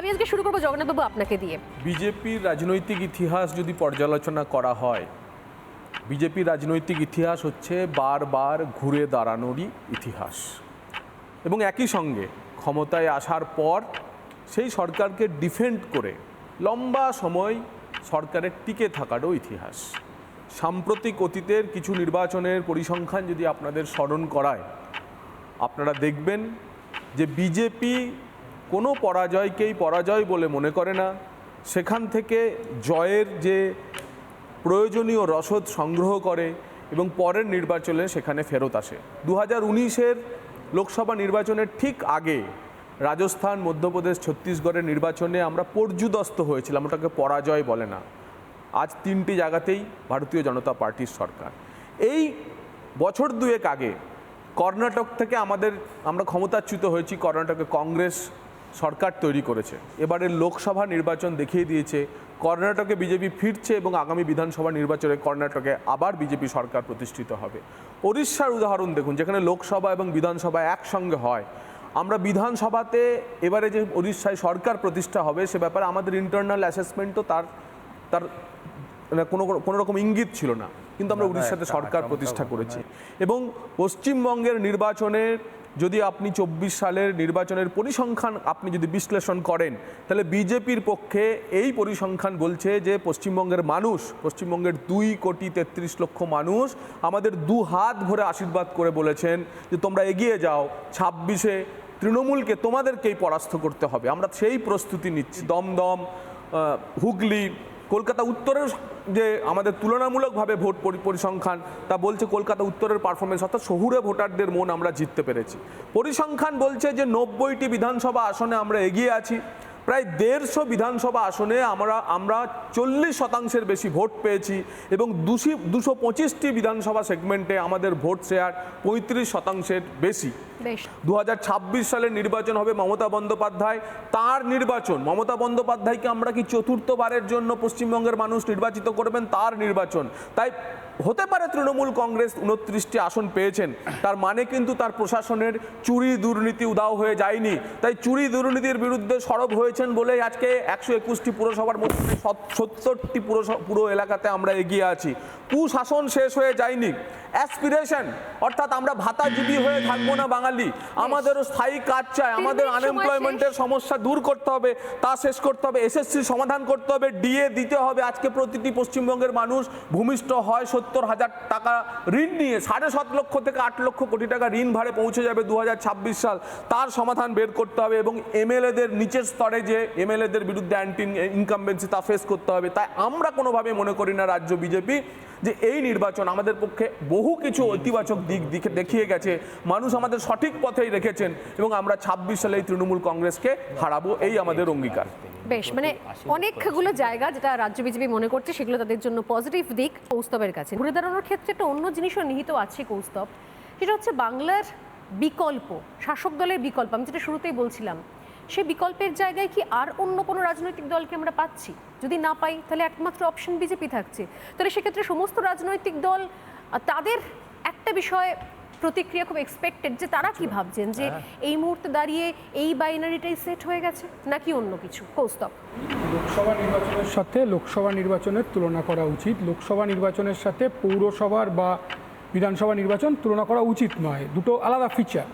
আমি আজকে শুরু করব জগন্নাথবাবু আপনাকে দিয়ে। বিজেপির রাজনৈতিক ইতিহাস যদি পর্যালোচনা করা হয়, বিজেপির রাজনৈতিক ইতিহাস হচ্ছে বারবার ঘুরে দাঁড়ানোরই ইতিহাস। এবং একই সঙ্গে ক্ষমতায় আসার পর সেই সরকারকে ডিফেন্ড করে লম্বা সময় সরকারের টিকে থাকারও ইতিহাস। সাম্প্রতিক অতীতের কিছু নির্বাচনের পরিসংখ্যান যদি আপনাদের স্মরণ করায়, আপনারা দেখবেন যে বিজেপি কোনো পরাজয়কেই পরাজয় বলে মনে করে না। সেখান থেকে জয়ের যে প্রয়োজনীয় রসদ সংগ্রহ করে এবং পরের নির্বাচনে সেখানে ফেরত আসে। দু হাজার উনিশের লোকসভা নির্বাচনের ঠিক আগে রাজস্থান, মধ্যপ্রদেশ, ছত্তিশগড়ের নির্বাচনে আমরা পর্যুদস্ত হয়েছিলাম, ওটাকে পরাজয় বলে না। আজ তিনটি জায়গাতেই ভারতীয় জনতা পার্টির সরকার। এই বছর দুয়েক আগে কর্ণাটক থেকে আমাদের, আমরা ক্ষমতাচ্যুত হয়েছি কর্ণাটকে কংগ্রেস সরকার তৈরি করেছে। এবারের লোকসভা নির্বাচন দেখিয়ে দিয়েছে কর্ণাটকে বিজেপি ফিরছে এবং আগামী বিধানসভা নির্বাচনে কর্ণাটকে আবার বিজেপি সরকার প্রতিষ্ঠিত হবে। ওড়িশার উদাহরণ দেখুন যেখানে লোকসভা এবং বিধানসভা একসঙ্গে হয়। আমরা বিধানসভাতে এবারে যে ওড়িশায় সরকার প্রতিষ্ঠা হবে সে ব্যাপারে আমাদের ইন্টারনাল অ্যাসেসমেন্টও তার তার মানে কোনো কোনো রকম ইঙ্গিত ছিল না। কিন্তু আমরা উড়িষ্যাতে সরকার প্রতিষ্ঠা করেছি। এবং পশ্চিমবঙ্গের নির্বাচনের যদি আপনি চব্বিশ সালের নির্বাচনের পরিসংখ্যান আপনি যদি বিশ্লেষণ করেন, তাহলে বিজেপির পক্ষে এই পরিসংখ্যান বলছে যে পশ্চিমবঙ্গের মানুষ, পশ্চিমবঙ্গের দুই কোটি তেত্রিশ লক্ষ মানুষ আমাদের দু হাত ভরে আশীর্বাদ করে বলেছেন যে তোমরা এগিয়ে যাও, ছাব্বিশে তৃণমূলকে তোমাদেরকেই পরাস্ত করতে হবে। আমরা সেই প্রস্তুতি নিচ্ছি। দমদম হুগলি কলকাতা উত্তরের যে আমাদের তুলনামূলকভাবে ভোট পরি- পরিসংখ্যান, তা বলছে কলকাতা উত্তরের পারফরমেন্স অর্থাৎ শহুরে ভোটারদের মন আমরা জিততে পেরেছি। পরিসংখ্যান বলছে যে নব্বইটি বিধানসভা আসনে আমরা এগিয়ে আছি। প্রায় দেড়শো বিধানসভা আসনে আমরা আমরা চল্লিশ শতাংশের বেশি ভোট পেয়েছি এবং দুশি, দুশো পঁচিশটি বিধানসভা সেগমেন্টে আমাদের ভোট শেয়ার পঁয়ত্রিশ শতাংশের বেশ। দু হাজার ছাব্বিশ সালের নির্বাচন হবে মমতা বন্দ্যোপাধ্যায়। তার নির্বাচন, মমতা বন্দ্যোপাধ্যায়কে আমরা কি চতুর্থবারের জন্য পশ্চিমবঙ্গের মানুষ নির্বাচিত করবেন? তার নির্বাচন। তাই হতে পারে তৃণমূল কংগ্রেস উনত্রিশটি আসন পেয়েছেন। তার মানে কিন্তু তার প্রশাসনের চুরি দুর্নীতি উদাও হয়ে যায়নি। তাই চুরি দুর্নীতির বিরুদ্ধে সরব হয়েছেন বলে আজকে একশো একুশটি পুরসভার মধ্যে সত্তরটি পুরো এলাকাতে আমরা এগিয়ে আছি। কুশাসন শেষ হয়ে যায়নি। অ্যাসপিরেশন অর্থাৎ আমরা ভাতাজীবী হয়ে থাকব না বাঙালি আমাদেরও স্থায়ী কাজ চাই আমাদের আনএমপ্লয়মেন্টের সমস্যা দূর করতে হবে তা শেষ করতে হবে এসএসসি সমাধান করতে হবে ডিএ দিতে হবে। আজকে প্রতিটি পশ্চিমবঙ্গের মানুষ ভূমিষ্ঠ হয় সত্তর হাজার টাকা ঋণ নিয়ে সাড়ে সাত লক্ষ থেকে আট লক্ষ কোটি টাকা ঋণ ভারে পৌঁছে যাবে দু সাল। তার সমাধান বের করতে হবে এবং এমএলএদের নিচের স্তরে যে এমএলএদের বিরুদ্ধে অ্যান্টি ইনকামবেন্সি তা ফেস করতে হবে। তাই আমরা কোনোভাবে মনে করি না রাজ্য বিজেপি যে এই নির্বাচন আমাদের পক্ষে বহু কিছু ইতিবাচক দিক দেখিয়ে গেছে। মানুষ আমাদের সঠিক পথেই রেখেছেন এবং আমরা ছাব্বিশ সালে এই তৃণমূল কংগ্রেসকে হারাবো, এই আমাদের অঙ্গীকার। বেশ মানে অনেকগুলো জায়গা যেটা রাজ্য বিজেপি মনে করছে সেগুলো তাদের জন্য পজিটিভ দিক কৌস্তবের কাছে। ঘুরে দাঁড়ানোর ক্ষেত্রে একটা অন্য জিনিসও নিহিত আছে কৌস্তব, সেটা হচ্ছে বাংলার বিকল্প, শাসক দলের বিকল্প, আমি যেটা শুরুতেই বলছিলাম, সেই বিকল্পের জায়গায় কি আর অন্য কোনো রাজনৈতিক দলকে আমরা পাচ্ছি? যদি না পাই, তাহলে একমাত্র অপশন বিজেপি থাকছে। তাহলে সেক্ষেত্রে সমস্ত রাজনৈতিক দল, তাদের একটা বিষয় প্রতিক্রিয়া খুব এক্সপেক্টেড যে তারা কি ভাবছেন? যে এই মুহূর্তে দাঁড়িয়ে এই বাইনারিটাই সেট হয়ে গেছে নাকি অন্য কিছু? কৌস্তব। লোকসভা নির্বাচনের সাথে লোকসভা নির্বাচনের তুলনা করা উচিত। লোকসভা নির্বাচনের সাথে পৌরসভার বা বিধানসভা নির্বাচন তুলনা করা উচিত নয়। দুটো আলাদা ফিচার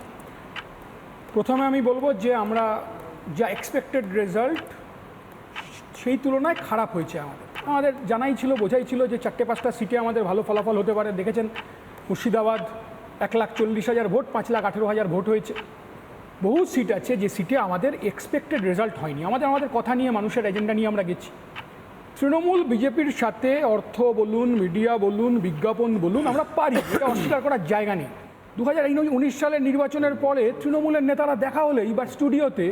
প্রথমে আমি বলব যে আমরা যা এক্সপেক্টেড রেজাল্ট সেই তুলনায় খারাপ হয়েছে আমাদের। আমাদের জানাই ছিল বোঝাই ছিল যে চারটে পাঁচটা সিটে আমাদের ভালো ফলাফল হতে পারে। দেখেছেন মুর্শিদাবাদ এক লাখ চল্লিশ হাজার ভোট, পাঁচ লাখ আঠেরো হাজার ভোট হয়েছে। বহু সিট আছে যে সিটে আমাদের এক্সপেক্টেড রেজাল্ট হয়নি। আমাদের আমাদের কথা নিয়ে, মানুষের এজেন্ডা নিয়ে আমরা গেছি। তৃণমূল, বিজেপির সাথে অর্থ বলুন মিডিয়া বলুন, বিজ্ঞাপন বলুন, আমরা পারি। এটা অস্বীকার করার জায়গা নেই। দু হাজার উনিশ সালের নির্বাচনের পরে তৃণমূলের নেতারা দেখা হলে এইবার স্টুডিওতে,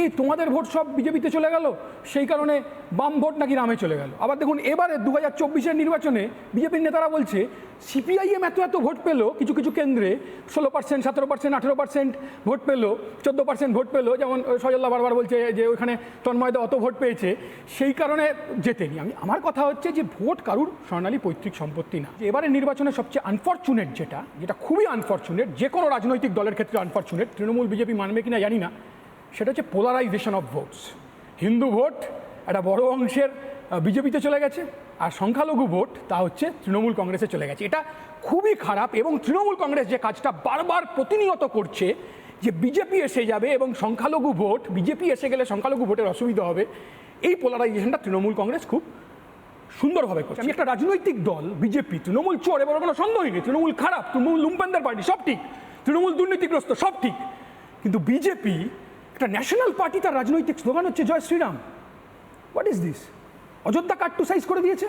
এই, তোমাদের ভোট সব বিজেপিতে চলে গেল? সেই কারণে বাম ভোট নাকি রামে চলে গেল? আবার দেখুন, এবারে দু হাজার চব্বিশের নির্বাচনে বিজেপির নেতারা বলছে, সিপিআইএম এত এত ভোট পেল, কিছু কিছু কেন্দ্রে ষোলো পার্সেন্ট সতেরো পার্সেন্ট আঠেরো পার্সেন্ট ভোট পেল, চোদ্দ পার্সেন্ট ভোট পেল। যেমন সজল্লা বারবার বলছে যে ওইখানে তন্ময়দা অত ভোট পেয়েছে, সেই কারণে জেতেনি। আমি, আমার কথা হচ্ছে যে ভোট কারুর স্বর্ণালী পৈতৃক সম্পত্তি না। এবারে নির্বাচনে সবচেয়ে আনফর্চুনেট যেটা যেটা খুবই আনফর্চুনেট যে কোনো রাজনৈতিক দলের ক্ষেত্রে আনফর্চুনেট তৃণমূল, বিজেপি মানবে কিনা জানি না। সেটা হচ্ছে polarisation of votes Hindu vote একটা বড় অংশের বিজেপিতে চলে গেছে, আর সংখ্যালঘু ভোট তা হচ্ছে তৃণমূল কংগ্রেসে চলে গেছে। এটা খুবই খারাপ এবং তৃণমূল কংগ্রেস যে কাজটা বারবার প্রতিনিয়ত করছে, যে বিজেপি এসে যাবে এবং সংখ্যালঘু ভোট, বিজেপি এসে গেলে সংখ্যালঘু ভোটের অসুবিধা হবে, এই পোলারাইজেশনটা তৃণমূল কংগ্রেস খুব সুন্দরভাবে করছে। আমি একটা রাজনৈতিক দল, বিজেপি, তৃণমূল চোর, এবার কোনো সন্দেহই নেই তৃণমূল খারাপ, তৃণমূল লুম্পেনদের পার্টি সব ঠিক। তৃণমূল দুর্নীতিগ্রস্ত, সব ঠিক। কিন্তু বিজেপি, একটা ন্যাশনাল পার্টি, তার রাজনৈতিক স্লোগান হচ্ছে, জয় Shriram. What is this Ayodhya cut to size করে দিয়েছে?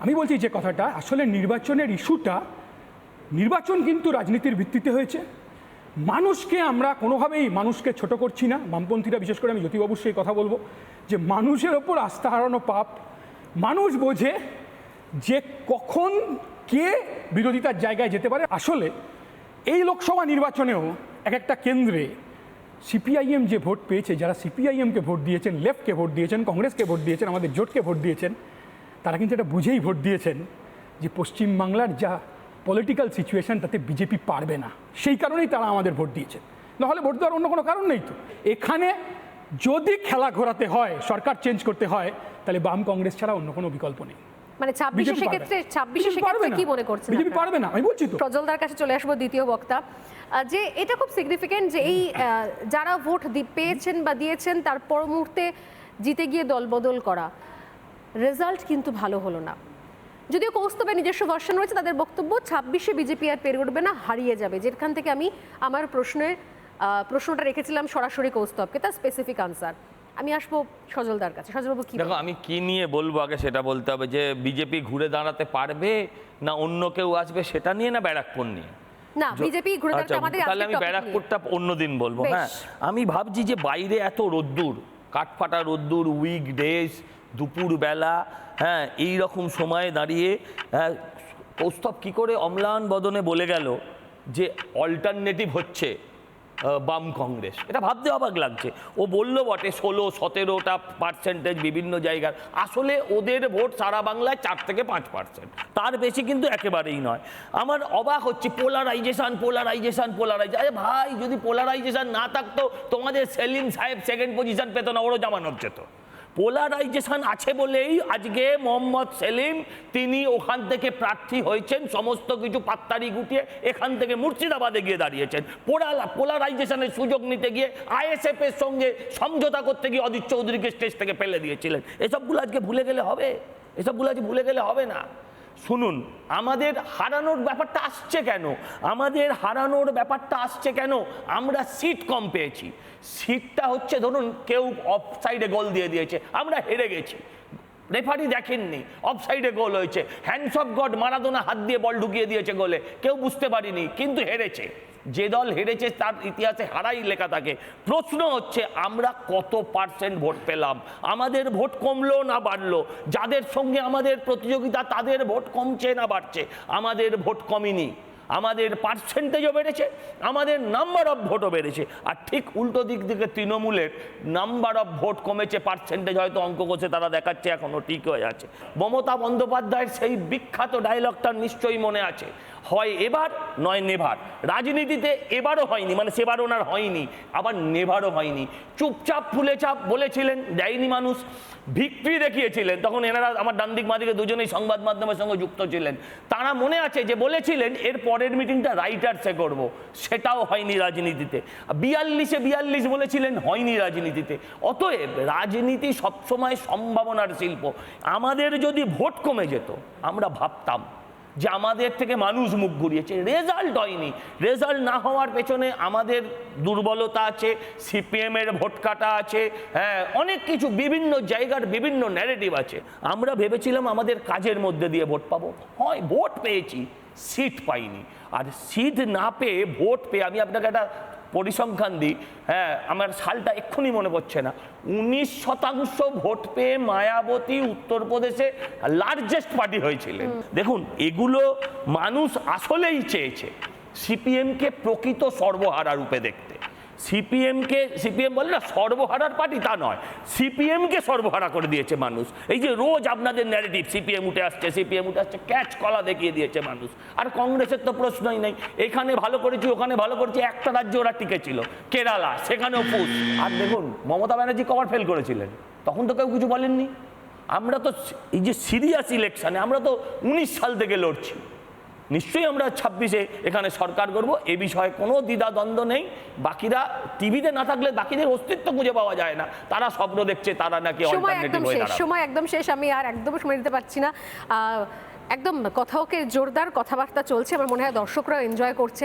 আমি বলছি যে কথাটা, আসলে নির্বাচনের ইস্যুটা, নির্বাচন কিন্তু রাজনীতির ভিত্তিতে হয়েছে। মানুষকে আমরা কোনোভাবেই মানুষকে ছোট করছি না। বামপন্থীরা, বিশেষ করে আমি জ্যোতিবাবুর সেই কথা বলব, যে মানুষের ওপর আস্থা হারানো পাপ মানুষ বোঝে যে কখন কে বিরোধিতার জায়গায় যেতে পারে। আসলে এই লোকসভা নির্বাচনেও এক একটা কেন্দ্রে সিপিআইএম যে ভোট পেয়েছে, যারা সিপিআইএমকে ভোট দিয়েছেন, লেফটকে ভোট দিয়েছেন, কংগ্রেসকে ভোট দিয়েছেন, আমাদের জোটকে ভোট দিয়েছেন, তারা কিন্তু এটা বুঝেই ভোট দিয়েছেন যে পশ্চিমবাংলার যা পলিটিক্যাল সিচুয়েশন তাতে বিজেপি পারবে না। সেই কারণেই তারা আমাদের ভোট দিয়েছে। নাহলে ভোট দেওয়ার অন্য কোনো কারণ নেই তো। এখানে যদি খেলা ঘোরাতে হয় সরকার চেঞ্জ করতে হয় তাহলে বাম কংগ্রেস ছাড়া অন্য কোনো বিকল্প নেই। মানে ছাব্বিশে সেক্ষেত্রে ছাব্বিশে সেক্ষেত্রে কি মনে করছেন বিজেপি পারবে না আমি বলছি তো। সজলদার কাছে চলে আসব দ্বিতীয় বক্তা। যে এটা খুব সিগনিফিকেন্ট যে এই যারা ভোট পেয়েছেন বা দিয়েছেন তার পর মুহূর্তে জিতে গিয়ে দলবদল করা। রেজাল্ট কিন্তু ভালো হলো না। যদিও কৌস্তবের নিজস্ব ভার্সন রয়েছে তাদের বক্তব্য ছাব্বিশে বিজেপি আর পেরে উঠবে না হারিয়ে যাবে। যেখান থেকে আমি আমার প্রশ্নের প্রশ্নটা রেখেছিলাম সরাসরি কৌস্তবকে তার স্পেসিফিক আনসার আমি আসব সজলদার কাছে। সজলবাবু কি দেখো আমি কি নিয়ে বলব আগে সেটা বলতে হবে যে বিজেপি ঘুরে দাঁড়াতে পারবে না অন্য কেউ আসবে সেটা নিয়ে না ব্যারাকপুর নিয়ে? না বিজেপি ঘুরে আচ্ছা, দাঁড়াতে আমাদের তাহলে আমি। ব্যারাকপুরটা অন্যদিন বলব হ্যাঁ? আমি ভাবছি যে বাইরে এত রোদ্দুর কাঠফাটা রোদ্দুর উইক ডেজ দুপুর বেলা হ্যাঁ এই রকম সময়ে দাঁড়িয়ে হ্যাঁ কৌস্তব কি করে অম্লান বদনে বলে গেল যে অল্টারনেটিভ হচ্ছে? বাম কংগ্রেস। এটা ভাবতে অবাক লাগছে। ও বলল বটে ষোলো, সতেরোটা পার্সেন্টেজ বিভিন্ন জায়গার। আসলে ওদের ভোট সারা বাংলায় চার থেকে পাঁচ পার্সেন্ট তার বেশি কিন্তু একেবারেই নয়। আমার অবাক হচ্ছে পোলারাইজেশন পোলারাইজেশন পোলারাইজেশন আরে ভাই, যদি পোলারাইজেশন না থাকতো, তোমাদের সেলিম সাহেব সেকেন্ড পজিশন পেত না, ওরও জামানত যেত। পোলারাইজেশন আছে বলেই আজকে মোহাম্মদ সেলিম তিনি ওখান থেকে প্রার্থী হয়েছেন, সমস্ত কিছু পাত্তারি গুটিয়ে এখান থেকে মুর্শিদাবাদে গিয়ে দাঁড়িয়েছেন। পোলার পোলারাইজেশনের সুযোগ নিতে গিয়ে আইএসএফ এর সঙ্গে সমঝোতা করতে গিয়ে অদিত চৌধুরীকে স্টেজ থেকে ফেলে দিয়েছিলেন। এসবগুলো আজকে ভুলে গেলে হবে? এসবগুলো আজকে ভুলে গেলে হবে না? শুনুন, আমাদের হারানোর ব্যাপারটা আসছে কেন? আমাদের হারানোর ব্যাপারটা আসছে কেন? আমরা সিট কম পেয়েছি। সিটটা হচ্ছে, ধরুন, কেউ অফ সাইডে গোল দিয়ে দিয়েছে, আমরা হেরে গেছি। রেফারি দেখেননি অফ সাইডে গোল হয়েছে। হ্যান্ডস অফ গড মারাদোনা হাত দিয়ে বল ঢুকিয়ে দিয়েছে গোলে কেউ বুঝতে পারিনি, কিন্তু হেরেছে। যে দল হেরেছে তার ইতিহাসে হারাই লেখা থাকে। প্রশ্ন হচ্ছে, আমরা কত পার্সেন্ট ভোট পেলাম? আমাদের ভোট কমলো না বাড়লো? যাদের সঙ্গে আমাদের প্রতিযোগিতা, তাদের ভোট কমছে না বাড়ছে? আমাদের ভোট কমেনি। আমাদের পার্সেন্টেজও বেড়েছে, আমাদের নাম্বার অফ ভোটও বেড়েছে। আর ঠিক উল্টো দিক থেকে তৃণমূলের নাম্বার অফ ভোট কমেছে পার্সেন্টেজ হয়তো অঙ্ক কষে তারা দেখাচ্ছে এখনও ঠিক হয়ে আছে। মমতা বন্দ্যোপাধ্যায়ের সেই বিখ্যাত ডায়লগটা নিশ্চয়ই মনে আছে। হয় এবার নয় নেভার। রাজনীতিতে এবারও হয়নি মানে সেবার ওনার হয়নি, আবার নেভারও হয়নি। চুপচাপ ফুলে চাপ বলেছিলেন, দেয়নি মানুষ ভিক্টরি দেখিয়েছিলেন, তখন এনারা আমার ডান দিক বাঁদিকে দুজনেই সংবাদ মাধ্যমের সঙ্গে যুক্ত ছিলেন। তারা মনে আছে যে বলেছিলেন, এর পরের মিটিংটা রাইটার্সে করব। সেটাও হয়নি রাজনীতিতে। বিয়াল্লিশে বিয়াল্লিশ বলেছিলেন, হয়নি রাজনীতিতে। অতএব রাজনীতি সবসময় সম্ভাবনার শিল্প। আমাদের যদি ভোট কমে যেত, আমরা ভাবতাম যে আমাদের থেকে মানুষ মুখ ঘুরিয়েছে। রেজাল্ট হয়নি। রেজাল্ট না হওয়ার পেছনে আমাদের দুর্বলতা আছে সিপিএমের ভোট কাটা আছে হ্যাঁ অনেক কিছু বিভিন্ন জায়গার বিভিন্ন ন্যারেটিভ আছে। আমরা ভেবেছিলাম আমাদের কাজের মধ্যে দিয়ে ভোট পাবো। হয়, ভোট পেয়েছি, সিট পাইনি। আর সিট না পেয়ে ভোট পেয়ে আমি আপনাকে একটা পরিসংখ্যান দিই হ্যাঁ আমার সালটা এক্ষুনি মনে পড়ছে না। উনিশ শতাংশ ভোট পেয়ে মায়াবতী উত্তরপ্রদেশে লার্জেস্ট পার্টি হয়েছিলেন। দেখুন এগুলো মানুষ আসলেই চেয়েছে। সিপিএমকে প্রকৃত সর্বহারা রূপে দেখতে। সিপিএমকে সিপিএম বলে না, সর্বহারার পার্টি, তা নয়। সিপিএমকে সর্বহারা করে দিয়েছে মানুষ। এই যে রোজ আপনাদের ন্যারেটিভ সিপিএম উঠে আসছে, সিপিএম উঠে আসছে ক্যাচ কলা দেখিয়ে দিয়েছে মানুষ। আর কংগ্রেসের তো প্রশ্নই নেই। এখানে ভালো করেছি, ওখানে ভালো করেছি, একটা রাজ্যে ওরা টিকেছিল, কেরালা, সেখানেও ফুস আর দেখুন, মমতা ব্যানার্জি কবার ফেল করেছিলেন। তখন তো কেউ কিছু বলেননি। আমরা তো এই যে সিরিয়াস ইলেকশানে আমরা তো উনিশ সাল থেকে লড়ছি। নিশ্চয়ই আমরা ছাব্বিশে এখানে সরকার করব এ বিষয়ে কোনো দ্বিধাদ্বন্দ্ব নেই। বাকিরা টিভিতে না থাকলে বাকিদের অস্তিত্ব খুঁজে পাওয়া যায় না। তারা স্বপ্ন দেখছে তারা নাকি সময় অল্টারনেটিভ একদম হয়ে শেষ দাঁড়াবে। সময় একদম শেষ। আমি আর একদম সময় দিতে পারছি না। আহ, একদম কথাওকে জোরদার কথাবার্তা চলছে। আমার মনে হয় দর্শকরাও এনজয় করছে।